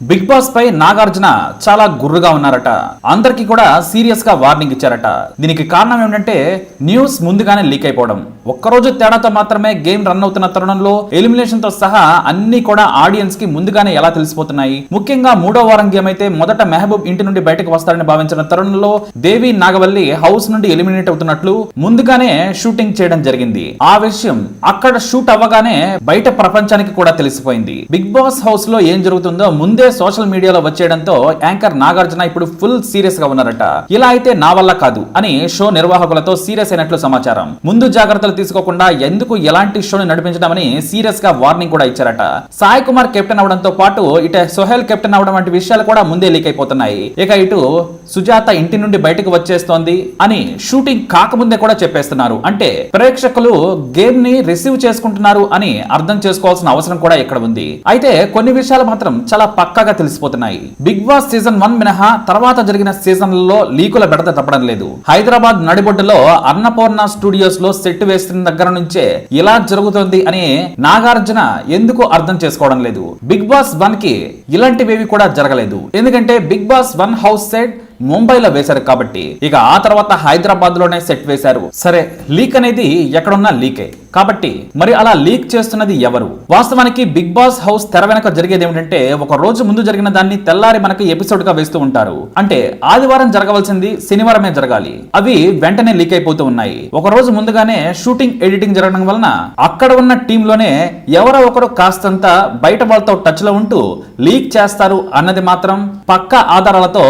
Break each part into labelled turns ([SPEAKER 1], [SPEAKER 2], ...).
[SPEAKER 1] Big boss పై నాగార్జున చాలా గుర్రుగా ఉన్నారట. అందరికీ కూడా సీరియస్గా వార్నింగ్ ఇచ్చారట. దీనికి కారణం ఏమిటంటే న్యూస్ ముందుగానే లీక్ అయిపోవడం. ఒక్కరోజు తేడాతో మాత్రమే గేమ్ రన్ అవుతున్న తరుణంలో ఎలిమినేషన్తో సహా అన్ని కూడా ఆడియన్స్కి ముందుగానే ఎలా తెలిసిపోతున్నాయి? ముఖ్యంగా మూడో వారం గేమ్ అయితే మొదట మెహబూబ్ ఇంటి నుండి బయటకు వస్తారని భావించిన తరుణంలో దేవి నాగవల్లి హౌస్ నుండి ఎలిమినేట్ అవుతున్నట్లు ముందుగానే షూటింగ్ చేయడం జరిగింది. ఆ విషయం అక్కడ షూట్ అవ్వగానే బయట ప్రపంచానికి కూడా తెలిసిపోయింది. బిగ్ బాస్ హౌస్లో ఏం జరుగుతుందో ముందే సోషల్ మీడియాలో వచ్చేయడంతో యాంకర్ నాగార్జున ఇప్పుడు ఫుల్ సీరియస్గా ఉన్నారట. ఇలా అయితే నా వల్ల కాదు అని షో నిర్వాహకులతో సీరియస్ అయినట్లు సమాచారం. ముందు జాగ్రత్తలు తీసుకోకుండా ఎందుకు ఎలాంటి షోని నడిపించడమని సీరియస్గా వార్నింగ్ కూడా ఇచ్చారట. సాయి కుమార్ కెప్టెన్ అవడంతో పాటు ఇటు సోహెల్ కెప్టెన్ అవడం వంటి విషయాలు కూడా ముందే లీక్ అయిపోతున్నాయి. ఇక ఇటు సుజాత ఇంటి నుండి బయటకు వచ్చేస్తోంది అని షూటింగ్ కాకముందే కూడా చెప్పేస్తున్నారు. అంటే ప్రేక్షకులు గేమ్ని రిసీవ్ చేసుకుంటున్నారు అని అర్థం చేసుకోవాల్సిన అవసరం కూడా ఇక్కడ ఉంది. అయితే కొన్ని విషయాలు మాత్రం చాలా పక్క పక్కాగా తెలిసిపోతున్నాయి. బిగ్ బాస్ సీజన్ వన్ మినహా తర్వాత జరిగిన సీజన్లలో లీకుల బెడత తప్పడం లేదు. హైదరాబాద్ నడిబొడ్డులో అన్నపూర్ణ స్టూడియోస్లో సెట్ వేస్తున్న దగ్గర నుంచే ఇలా జరుగుతోంది అని నాగార్జున ఎందుకు అర్థం చేసుకోవడం లేదు. బిగ్ బాస్ వన్కి ఇలాంటివేవి కూడా జరగలేదు. ఎందుకంటే Bigg Boss one house set ముంబైలో వేశారు కాబట్టి ఇక ఆ తర్వాత హైదరాబాద్లోనే సెట్ వేశారు. సరే లీక్ అనేది ఎక్కడున్నా లీకే. కాబట్టి మరి అలా లీక్ చేస్తున్నది ఎవరు? వాస్తవానికి బిగ్ బాస్ హౌస్ తెర వెనక జరిగేది ఏమిటంటే ఒక రోజు ముందు జరిగిన దాన్ని తెల్లారి మనకి ఎపిసోడ్గా వేస్తూ ఉంటారు. అంటే ఆదివారం జరగవలసింది శనివారమే జరగాలి. అవి వెంటనే లీక్ అయిపోతూ ఉన్నాయి. ఒక రోజు ముందుగానే షూటింగ్ ఎడిటింగ్ జరగడం వలన అక్కడ ఉన్న టీమ్లోనే ఎవరో ఒకరు కాస్తంత బయట వాళ్ళతో టచ్లో ఉంటూ లీక్ చేస్తారు అన్నది మాత్రం పక్క ఆధారాలతో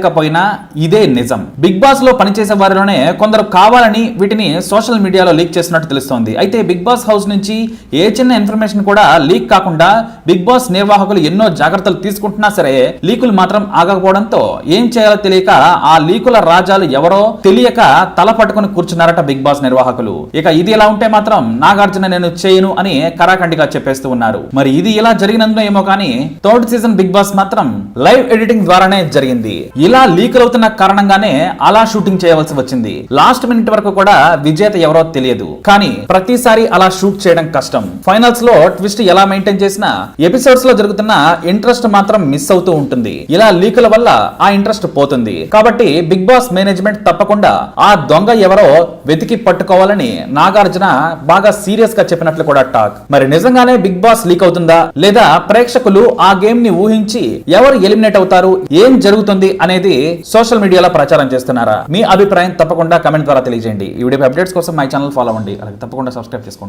[SPEAKER 1] లేకపోయినా ఇదే నిజం. బిగ్ బాస్లో పనిచేసే వారిలోనే కొందరు కావాలని వీటిని సోషల్ మీడియాలో లీక్ చేసినట్టు తెలుస్తోంది. అయితే బిగ్ బాస్ హౌస్ నుంచి ఏ చిన్న ఇన్ఫర్మేషన్ కూడా లీక్ కాకుండా బిగ్ బాస్ నిర్వాహకులు ఎన్నో జాగ్రత్తలు తీసుకుంటున్నా సరే లీకులు మాత్రం ఆగకపోవడంతో ఏం చేయాలో తెలియక ఆ లీకుల రాజాలు ఎవరో తెలియక తల పట్టుకుని కూర్చున్నారట బిగ్ బాస్ నిర్వాహకులు. ఇక ఇది ఎలా ఉంటే మాత్రం నాగార్జున నేను చేయను అని కరాఖండిగా చెప్పేస్తూ ఉన్నారు. మరి ఇది ఇలా జరిగినందున ఏమో కానీ థర్డ్ సీజన్ బిగ్ బాస్ మాత్రం లైవ్ ఎడిటింగ్ ద్వారానే జరిగింది. ఇలా లీకులు అవుతున్న కారణంగానే అలా షూటింగ్ చేయవలసి వచ్చింది. లాస్ట్ మినిట్ వరకు కూడా విజేత ఎవరో తెలియదు. కానీ ప్రతిసారి అలా షూట్ చేయడం కష్టం. ఫైనల్స్లో ట్విస్ట్ ఎలా మెయింటైన్ చేసినా ఎపిసోడ్స్లో జరుగుతున్న ఇంట్రెస్ట్ మాత్రం మిస్ అవుతూ ఉంటుంది. ఇలా లీకుల వల్ల ఆ ఇంట్రెస్ట్ పోతుంది. కాబట్టి బిగ్ బాస్ మేనేజ్మెంట్ తప్పకుండా ఆ దొంగ ఎవరో వెతికి పట్టుకోవాలని నాగార్జున బాగా సీరియస్గా చెప్పినట్లు కూడా టాక్ మరి నిజంగానే బిగ్ బాస్ లీక్ అవుతుందా? లేదా ప్రేక్షకులు ఆ గేమ్ని ఊహించి ఎవరు ఎలిమినేట్ అవుతారు? ఏం జరుగుతుంది? అనేది సోషల్ మీడియాలో ప్రచారం చేస్తున్నారా? మీ అభిప్రాయం తప్పకుండా కమెంట్ ద్వారా తెలియజేయండి. ఈ వీడియో అప్డేట్స్ కోసం మై ఛానల్ ఫాలో అవ్వండి. అలాగే తప్పకుండా సబ్స్క్రైబ్ చేసుకోండి.